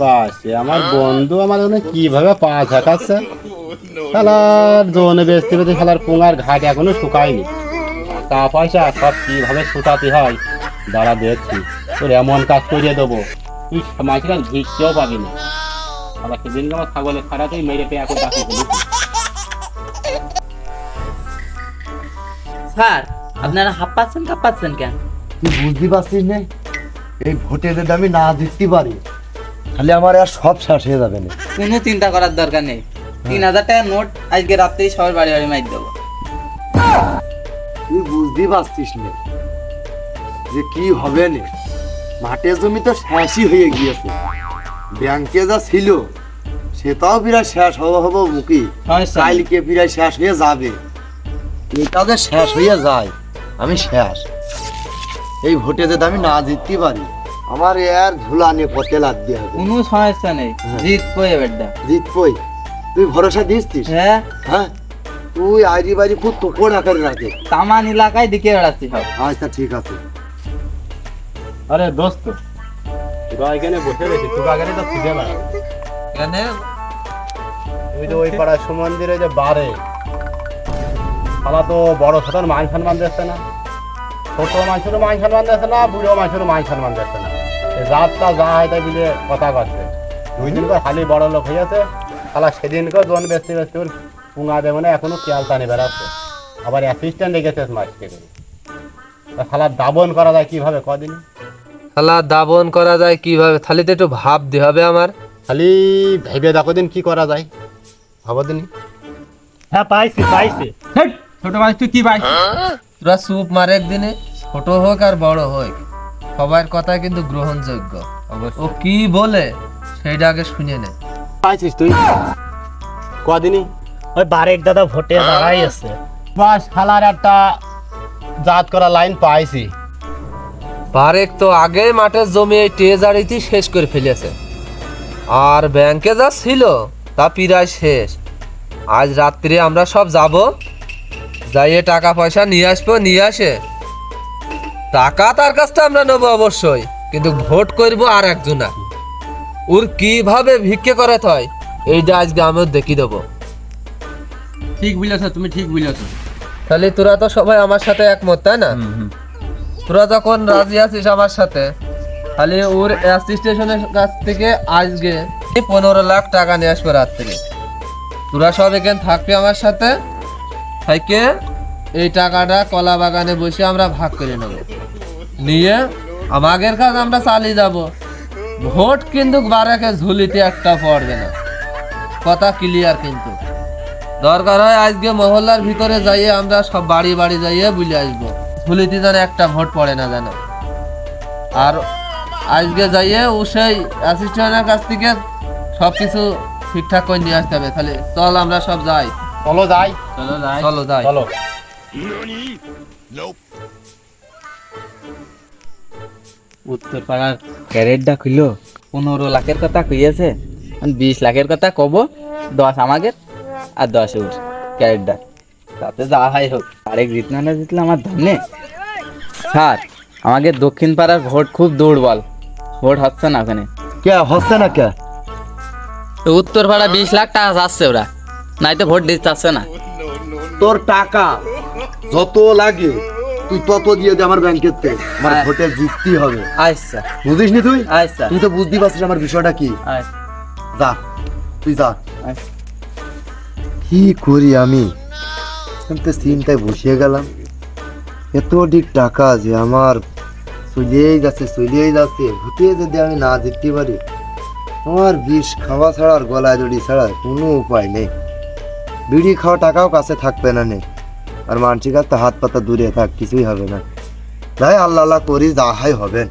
বাস আমার বন্ধু আমার জন্য কীভাবে পা ঝাঁকাচ্ছে? খেলার জোনে বেচতে বেচতে খেলার পুঙার ঘাট এখনও শুকায়নি। তা পয়সা সব কীভাবে শুকাতে হয়? দাঁড়া দেখছি তোর এমন কাজ করিয়ে দেবো। তুই মাঝখান ভিড়তেও পাবি না। আবার সেদিন আমার ছাগলের খারাপই মেরে পেয়ে এখন ডাকি ফেলেছি স্যার আপনারা হাফ পাচ্ছেন কাপ পাচ্ছেন কেন? তুই বুঝতে পারছিস না? এই ভোটে যদি আমি না জিততে পারি। তাহলে আমার আর সব শেষ হয়ে যাবে না। কোনো চিন্তা করার দরকার নেই। তিন হাজার টাকার নোট আজকে রাত্রেই সবার বাড়ি বাড়ি মাইর দেবো। তুই বুঝতে পারছিস না যে কি হবে না। মাঠের জমি তো শেষই হয়ে গিয়েছে। ব্যাংকে যা ছিল সেটাও প্রায় শেষ হব হব মুখী। কালকে প্রায় শেষ হয়ে যাবে। এটা যে শেষ হয়ে যায় আমি শেষ। এই ভোটে যদি আমি না জিততে পারি আমার এর ঝুলানে পথে লাগতে হবে। কোনো সমস্যা নেই। হ্যাঁ। জিত কই বেডা জিতবই তুই ভরসা দিচ্ছিস? হ্যাঁ। হ্যাঁ? তুই আইরি বাড়ি খুব তোকড় আকারে রাখে। তামান এলাকায় দিকে বেড়াচ্ছি সব। আচ্ছা ঠিক আছে। আরে দোস্ত তোরা এখানে বসে রয়েছি তোর আগে তো খুঁজে বেড়া এখানে? তুই তো ওই পাড়ার সুমন্দিরে যে বারে। শালা তো বড় সাধারণ মান সম্মান দিচ্ছে না। ছোট মানুষেরও মান সম্মান দিচ্ছে না বুড়ো মানুষেরও মান সম্মান দিচ্ছে এই যা হয় তাই বিলে কথা করছে দুই দিন করে খালি বড় লোক হয়েছে শালা সেদিনকেও জন বেচতে বেচতে ওর পুঙা দেবে না এখনও কেয়াল টানে বেড়াচ্ছে। আবার অ্যাসিস্ট্যান্ট রেখেছে মাছকে করে তা শালা দাবন করা যায় কীভাবে কদিন? শালা দাবন করা যায় কীভাবে? তাহলে তো একটু ভাবতে হবে আমার। খালি ভেবে দেখো দিন কি করা যায়। ভাবো দিন। হ্যাঁ পাইছি পাইছি। ছোট ভাই তুই কি ভাই তোরা সুপ মারে একদিনে। ছোট হোক আর বড় হোক। সবার কথা কিন্তু গ্রহণযোগ্য। ও কি বলে সেটা আগে শুনে নে। পাইছিস তুই? কদিনই? ওই বারেক দাদা ভোটে দাঁড়াই আছে। বাস খালার একটা জাত করা লাইন পাইছি। বারেক তো আগে মাঠের জমি এই টেজারিতে শেষ করে ফেলেছে। আর ব্যাংকে যা ছিল তা প্রায় শেষ। আজ রাত্রে আমরা সব যাব। যাইয়ে টাকা পয়সা নিয়ে আসব নিয়ে আসে। টাকা তার কাছ থেকে আমরা নেব অবশ্যই কিন্তু ভোট করব আর একজনা। ওর কীভাবে ভিক্ষে করাতে হয় এইটা আজকে আমিও দেখি দেবো। ঠিক বুঝেছ তুমি ঠিক বুঝেছ। তাহলে তোরা তো সবাই আমার সাথে একমত তাই না? তোরা যখন রাজি আছিস আমার সাথে তাহলে ওর অ্যাসিস্টেশনের কাছ থেকে আজকে পনেরো লাখ টাকা নিয়ে আসবে রাত থেকে। তোরা সব এখানে থাকবি আমার সাথে থেকে এই টাকাটা কলা বাগানে বসে আমরা ভাগ করে নেব। নিয়ে আমাদের কাজ আমরা চালিয়ে যাব। ভোট কিন্তু বারাকে ঝুলিতে একটা পড়বে না। কথা ক্লিয়ার কিন্তু। দরকার হয় আজকে মহল্লার ভিতরে যাইয়ে আমরা সব বাড়ি বাড়ি যাইয়ে বুঝে আসব। ঝুলিতে যেন একটা ভোট পড়ে না যেন। আর আজকে যাইয়ে ও সেই অ্যাসিস্ট্যান্টের কাছ থেকে সব কিছু ঠিকঠাক করে নিয়ে আসতে হবে। তাহলে চল আমরা সব যাই। চলো যাই। চলো যাই। চলো যাই। চলো। উত্তর পাড়ার ক্যারেটটা খুললো পনেরো লাখের কথা কইয়াছে আর বিশ লাখের কথা কব দশ আমাদের আর দশ ওর ক্যারেটটা তাতে যা হয় হোক আরেক জিতনা না জিতলে আমার ধন্যে। স্যার আমাদের দক্ষিণ পাড়ার ভোট খুব দুর্বল ভোট হচ্ছে না ওখানে। কে হচ্ছে না কে? তো উত্তর পাড়া বিশ লাখ টাকা যাচ্ছে ওরা নাই তো ভোট দিতে চাচ্ছে না। তোর টাকা। যত লাগে তুই তত দিয়ে দে আমার ব্যাংকের থেকে। আমার। ভোটে জিততেই হবে। আচ্ছা বুঝিস নি তুই? আচ্ছা তুই তো বুঝতে পারছিস আমার বিষয়টা কি। যা তুই যা। কি করি আমি? আমি তো চিন্তায় বসিয়ে গেলাম। এত অধিক টাকা যে আমার চলেই যাচ্ছে চলেই যাচ্ছে। ভূতে যদি আমি না জিততে পারি আমার বিষ খাওয়া ছাড়া আর গলায় দড়ি ছাড়া কোনো উপায় নেই। বিড়ি খাওয়া টাকাও কাছে থাকবে না নে। আর মানসিক হাত পাতা দূরে থাক, কিছুই হবে না। তাই আল্লাহ করি, যাহাই হয় হবে